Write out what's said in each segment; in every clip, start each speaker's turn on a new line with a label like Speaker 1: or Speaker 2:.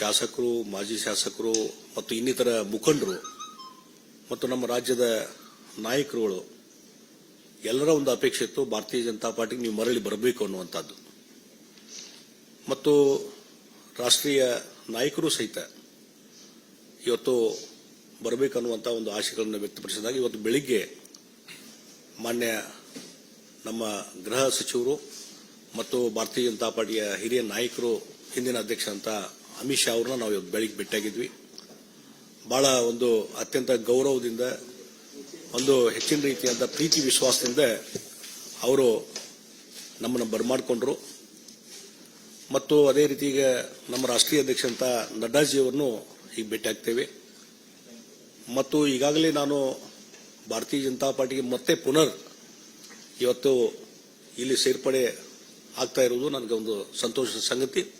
Speaker 1: ಶಾಸಕರು, ಮಾಜಿ ಶಾಸಕರು ಮತ್ತು ಇನ್ನಿತರ ಮುಖಂಡರು ಮತ್ತು ನಮ್ಮ ರಾಜ್ಯದ ನಾಯಕರುಗಳು, ಎಲ್ಲರ ಒಂದು ಅಪೇಕ್ಷೆ ಇತ್ತು, ಭಾರತೀಯ ಜನತಾ ಪಾರ್ಟಿಗೆ ನೀವು ಮರಳಿ ಬರಬೇಕು ಅನ್ನುವಂಥದ್ದು. ಮತ್ತು ರಾಷ್ಟ್ರೀಯ ನಾಯಕರು ಸಹಿತ ಇವತ್ತು ಬರಬೇಕನ್ನುವಂಥ ಒಂದು ಆಶೆಗಳನ್ನು ವ್ಯಕ್ತಪಡಿಸಿದಾಗ ಇವತ್ತು ಬೆಳಿಗ್ಗೆ ಮಾನ್ಯ ನಮ್ಮ ಗೃಹ ಸಚಿವರು ಮತ್ತು ಭಾರತೀಯ ಜನತಾ ಪಾರ್ಟಿಯ ಹಿರಿಯ ನಾಯಕರು, ಹಿಂದಿನ ಅಧ್ಯಕ್ಷ ಅಂತ ಅಮಿತ್ ಶಾ ಅವ್ರನ್ನ ನಾವು ಇವತ್ತು ಬೆಳಿಗ್ಗೆ ಭೇಟಿಯಾಗಿದ್ವಿ. ಬಹಳ ಒಂದು ಅತ್ಯಂತ ಗೌರವದಿಂದ, ಒಂದು ಹೆಚ್ಚಿನ ರೀತಿಯಾದ ಪ್ರೀತಿ ವಿಶ್ವಾಸದಿಂದ ಅವರು ನಮ್ಮನ್ನು ಬರಮಾಡಿಕೊಂಡ್ರು. ಮತ್ತು ಅದೇ ರೀತಿ ನಮ್ಮ ರಾಷ್ಟ್ರೀಯ ಅಧ್ಯಕ್ಷಂತ ನಡ್ಡಾಜಿಯವರನ್ನು ಈಗ ಭೇಟಿಯಾಗ್ತೇವೆ. ಮತ್ತು ಈಗಾಗಲೇ ನಾನು ಭಾರತೀಯ ಜನತಾ ಪಾರ್ಟಿಗೆ ಮತ್ತೆ ಪುನರ್ ಇವತ್ತು ಇಲ್ಲಿ ಸೇರ್ಪಡೆ ಆಗ್ತಾ ಇರುವುದು ನನಗೆ ಒಂದು ಸಂತೋಷದ ಸಂಗತಿ.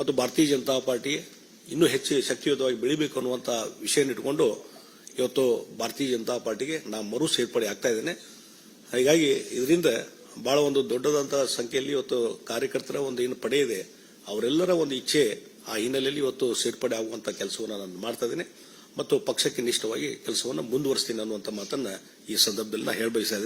Speaker 1: ಮತ್ತು ಭಾರತೀಯ ಜನತಾ ಪಾರ್ಟಿ ಇನ್ನೂ ಹೆಚ್ಚು ಶಕ್ತಿಯುತವಾಗಿ ಬೆಳಿಬೇಕು ಅನ್ನುವಂಥ ವಿಷಯ ಇವತ್ತು ಭಾರತೀಯ ಜನತಾ ಪಾರ್ಟಿಗೆ ನಾನು ಮರು ಸೇರ್ಪಡೆ ಆಗ್ತಾ ಇದ್ದೇನೆ. ಹೀಗಾಗಿ ಇದರಿಂದ ಬಹಳ ಒಂದು ದೊಡ್ಡದಂತ ಸಂಖ್ಯೆಯಲ್ಲಿ ಇವತ್ತು ಕಾರ್ಯಕರ್ತರ ಒಂದು ಏನು ಪಡೆ ಇದೆ, ಅವರೆಲ್ಲರ ಒಂದು ಇಚ್ಛೆ ಆ ಹಿನ್ನೆಲೆಯಲ್ಲಿ ಇವತ್ತು ಸೇರ್ಪಡೆ ಆಗುವಂತ ಕೆಲಸವನ್ನು ನಾನು ಮಾಡ್ತಾ ಇದ್ದೇನೆ. ಮತ್ತು ಪಕ್ಷಕ್ಕೆ ನಿಷ್ಠವಾಗಿ ಕೆಲಸವನ್ನು ಮುಂದುವರಿಸ್ತೀನಿ ಅನ್ನುವಂಥ ಮಾತನ್ನ ಈ ಸಂದರ್ಭದಲ್ಲಿ ನಾನು ಹೇಳಬಯಸ್ತಾ